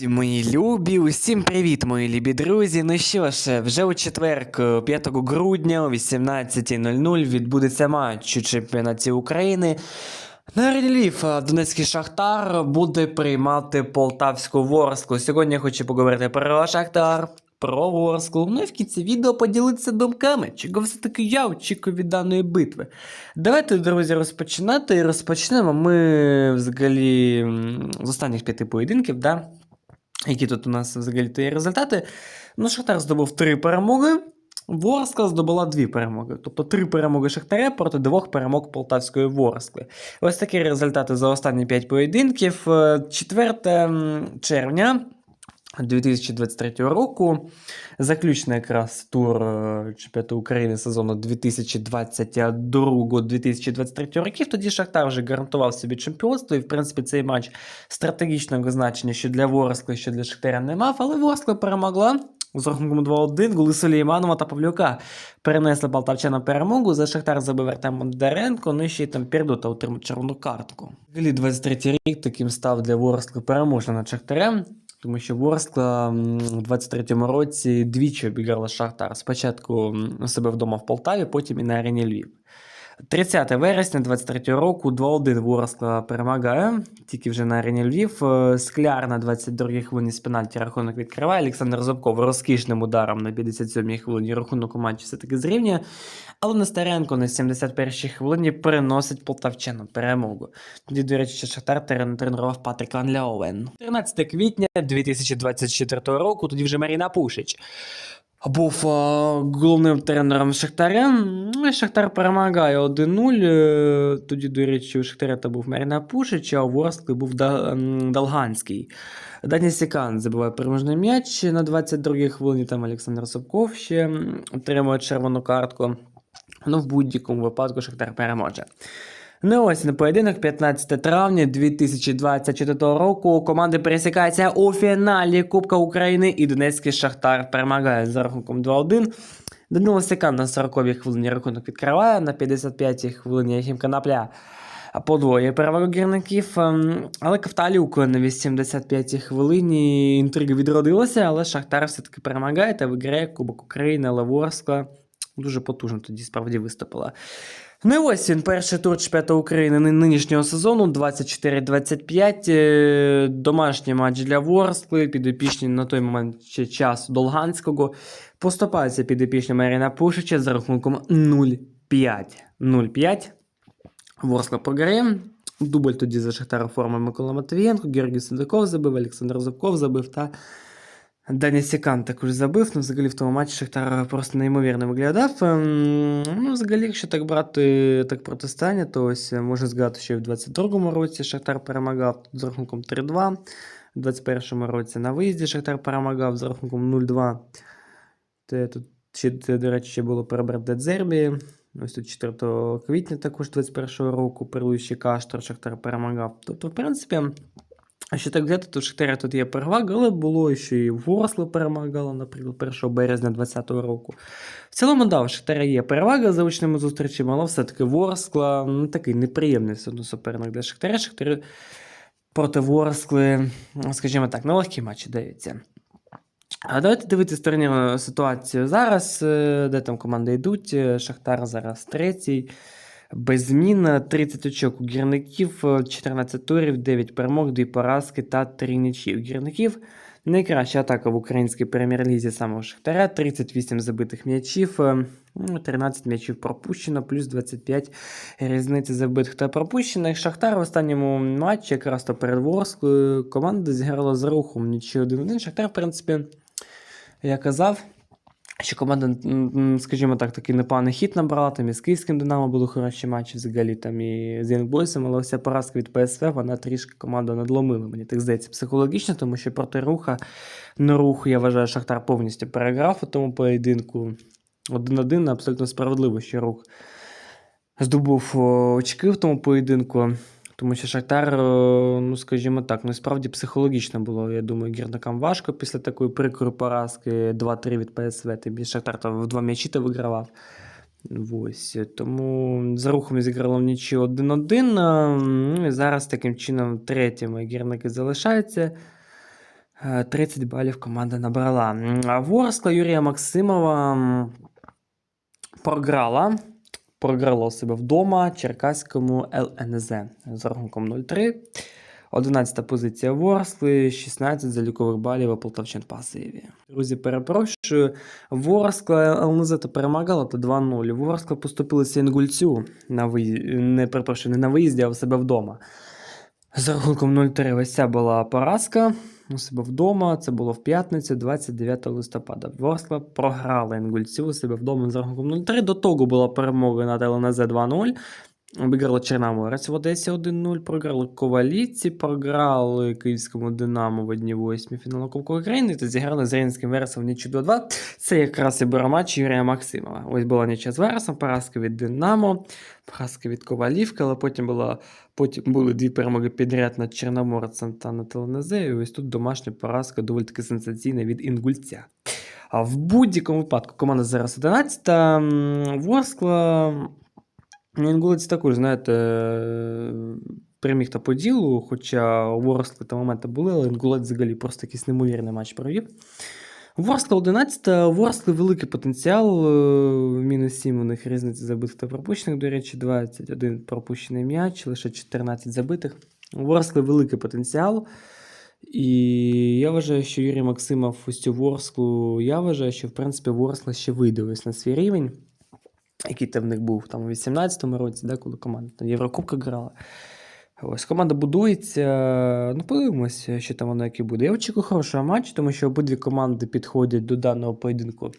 Мої любі, усім привіт, мої любі друзі. Ну що ж, вже у четвер, 5 грудня о 18.00 відбудеться матч у чемпіонаті України. На рельєф Донецький Шахтар буде приймати полтавську Ворсклу. Сьогодні я хочу поговорити про Шахтар, про Ворсклу. Ну і в кінці відео поділитися думками, чого все-таки я очікую від даної битви. Давайте, друзі, розпочинати. І розпочнемо ми взагалі з останніх п'яти поєдинків, да? Які тут у нас взагалі то є результати. Ну, Шахтар здобув три перемоги. Ворскла здобула дві перемоги. Тобто три перемоги Шахтаря проти двох перемог Полтавської Ворскли. Ось такі результати за останні п'ять поєдинків. Е, 4 червня 2023 року. Заключний якраз тур е, чемпіонату України сезону 2022-2023 років. Тоді Шахтар вже гарантував собі чемпіонство, і в принципі цей матч стратегічного значення, що для Ворскли, що для Шахтаря не мав, але Ворскла перемогла. З рахунком 2-1 голи Сулейманова та Павлюка перенесли полтавчанам перемогу. За Шахтар забив Артем Бондаренко, ну і ще й там Пердута отримав червону картку. Взагалі 23 рік таким став для Ворскли переможним над Шахтарем. Тому що Ворскла в у 23-му році двічі обіграла Шахтар. Спочатку себе вдома в Полтаві, потім і на арені Львів. 30 вересня 23 року 2-1 Ворскла перемагає, тільки вже на арені Львів. Е, Скляр на 22-й хвилині з пенальті рахунок відкриває. Олександр Зубков розкішним ударом на 57-й хвилині рахунок у матчі все-таки зрівнює. Але Нестеренко на 71-й хвилині переносить полтавчанам перемогу. Тоді, до речі, Шахтар трен- тренував Патрік Ван Ляовен. 13 квітня 2024 року, тоді вже Маріна Пушич. Був головним тренером Шахтаря. Ну, Шахтар перемагає 1-0. Е, Тоді, до речі, у Шахтаря то був Маріна Пушич, а у Ворскли був Да- м, Долганський. Дані Сікан забиває переможний м'яч на 22-й хвилині. Там Олександр Собков ще отримує червону картку. Ну, в будь-якому випадку Шахтар переможе. Ну ось на поєдинок 15 травня 2024 року команди пересікаються у фіналі Кубка України і Донецький Шахтар перемагає за рахунком 2-1. Данило Сікан на 40-й хвилині рахунок відкриває, на 55-й хвилині Єхім Канапля подвоє перевагу гірників. ем, Але Ковталюк на 85-й хвилині інтрига відродилася, але Шахтар все-таки перемагає та виграє Кубок України, але Ворскла дуже потужно тоді справді виступила. Ну і ось він, перший тур чемпіонату України нинішнього сезону 24-25. е, Домашній матч для Ворскли, підопічні на той момент ще час Долганського. Поступається підопічні Маріна Пушича за рахунком 0-5. 0-5. Ворскла програє. Дубль тоді за Шахтар оформив Микола Матвієнко, Георгій Судаков забив, Олександр Зубков забив та Даня Сікан також забив. Ну, взагалі в тому матчі Шахтар просто неймовірно виглядав. Ну, взагалі, якщо так брати так протистояння, то ось е, можна згадати, що і в 22-му році Шахтар перемагав з рахунком 3-2. У 21-му році на виїзді Шахтар перемагав з рахунком 0-2. Те, тут ще, це, до речі, ще було перебрати Дедзербі. Ось тут 4 квітня також 21-го року Перлуючий Каштор Шахтар перемагав. Тобто, в принципі, а ще так взяти, то Шахтаря тут є перевага, але було ще і Ворсло перемагало, наприклад, 1 березня 2020 року. В цілому, да, в Шахтаря є перевага за очними зустрічами, але все-таки Ворскла ну, такий неприємний все одно суперник для Шахтаря. Шахтар проти Ворскли, скажімо так, нелегкі матчі дається. А давайте дивитися стороні ситуацію зараз, е, де там команди йдуть. Е, Шахтар зараз третій. Без змін е, 30 очок у гірників, е, 14 турів, 9 перемог, 2 поразки та 3 нічі. У гірників найкраща атака в українській прем'єр-лізі саме у Шахтаря, 38 забитих м'ячів, е, ну, 13 м'ячів пропущено, плюс 25 різниці забитих та пропущених. Шахтар в останньому матчі, якраз то перед Ворською, команда зіграла з рухом нічого 1-1. Шахтар, в принципі, я казав, що команда, скажімо так, такий непоганий хід набрала, там і з Київським Динамо були хороші матчі взагалі, там і з Янгбойсом, але вся поразка від ПСВ, вона трішки команду надломила, мені так здається, психологічно, тому що проти руха, на рух, я вважаю, Шахтар повністю переграв у тому поєдинку. Один-один, абсолютно справедливо, що рух здобув очки в тому поєдинку. Тому що Шахтар, е, ну скажімо так, ну справді психологічно було, я думаю, гірникам важко після такої прикрої поразки 2-3 від ПСВ. Більше Шахтар там в два м'ячі то вигравав. Ось. Тому за рухом зіграло в нічі 1-1. е, Ну і зараз таким чином третіми гірники залишаються. Е, 30 балів команда набрала. Ворскла Юрія Максимова програла. Програла у себе вдома Черкаському ЛНЗ з рахунком 0-3. 11 позиція Ворскли, 16 залікових балів, а Полтавчан пасиві. Друзі, перепрошую. Ворскла ЛНЗ то перемагала, то 2-0. Ворскла поступилася Інгульцю на виїзді, не перепрошую, не на виїзді, а в себе вдома. З рахунком 0-3 ось ця була поразка у себе вдома. Це було в п'ятницю, 29 листопада. Ворскла програла Інгульцю у себе вдома з рахунком 0-3. До того була перемога над ЛНЗ 2-0. Обіграли Чорноморець в Одесі 1-0, програли Коваліці, програли Київському Динамо в 1-8 фіналу Кубку України та зіграли з Рівненським Вересом в нічу 2-2. Це якраз і матч Юрія Максимова. Ось була нічия з Вересом, поразка від Динамо, поразка від Ковалівки, але потім, була, потім були дві перемоги підряд над Чорноморцем та ЛНЗ. І ось тут домашня поразка доволі таки сенсаційна від Інгульця. А в будь-якому випадку команда зараз 11 м, Ворскла. Ну, Інгулець також, знаєте, переміг та по ділу, хоча у Ворскли та моменти були, але Інгулець взагалі просто якийсь неймовірний матч провів. Ворскла 11, Ворскли великий потенціал, е, мінус 7 у них різниця забитих та пропущених, до речі, 21 пропущений м'яч, лише 14 забитих. Ворскли великий потенціал. І я вважаю, що Юрій Максимов ось цю Ворсклу, я вважаю, що в принципі Ворскла ще вийде на свій рівень який там в них був там у 18-му році, да, коли команда там Єврокубка грала. Ось команда будується. Ну, подивимося, що там воно яке буде. Я очікую хорошого матчу, тому що обидві команди підходять до даного поєдинку.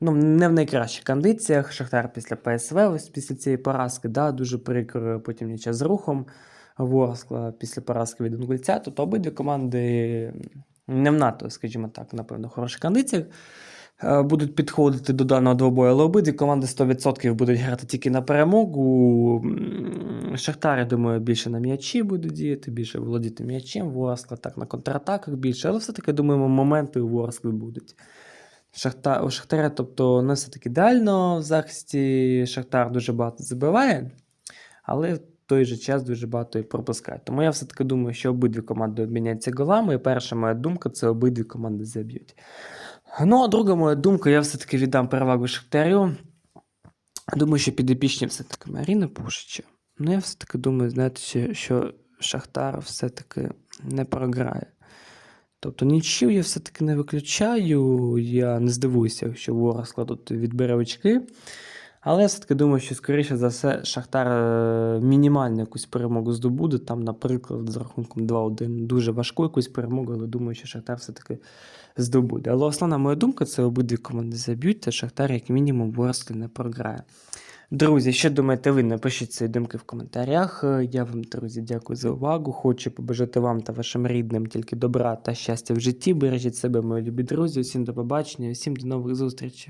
Ну, не в найкращих кондиціях. Шахтар після ПСВ, ось після цієї поразки, да, дуже прикро потім нічого з рухом. Ворскла після поразки від Інгульця. Тобто обидві команди не в НАТО, скажімо так, напевно, в хороших кондиціях будуть підходити до даного двобою, але обидві команди 100% будуть грати тільки на перемогу. М, Шахтар, я думаю, більше на м'ячі буде діяти, більше володіти м'ячем. Ворскла так на контратаках більше, але все-таки, думаємо, моменти у Ворскли будуть. Шахтар, у Шахтаря, тобто, не все таки ідеально в захисті. Шахтар дуже багато забиває, але в той же час дуже багато і пропускає. Тому я все-таки думаю, що обидві команди обміняються голами. І перша моя думка це обидві команди заб'ють. Ну, а друга моя думка, я все-таки віддам перевагу Шахтарю. Думаю, що підопічні все-таки Маріна Пушича. Ну, я все-таки думаю, знаєте, що, Шахтар все-таки не програє. Тобто нічів я все-таки не виключаю. Я не здивуюся, якщо Ворог складуть відбере очки. Але я все-таки думаю, що, скоріше за все, Шахтар е, мінімальну якусь перемогу здобуде. Там, наприклад, з рахунком 2-1 дуже важку якусь перемогу, але думаю, що Шахтар все-таки здобуде. Але основна моя думка це обидві команди заб'ють, та Шахтар, як мінімум, Ворсклі не програє. Друзі, що думаєте ви? Напишіть свої думки в коментарях. Е, Я вам, друзі, дякую за увагу. Хочу побажати вам та вашим рідним тільки добра та щастя в житті. Бережіть себе, мої любі друзі. Усім до побачення, усім до нових зустрічей.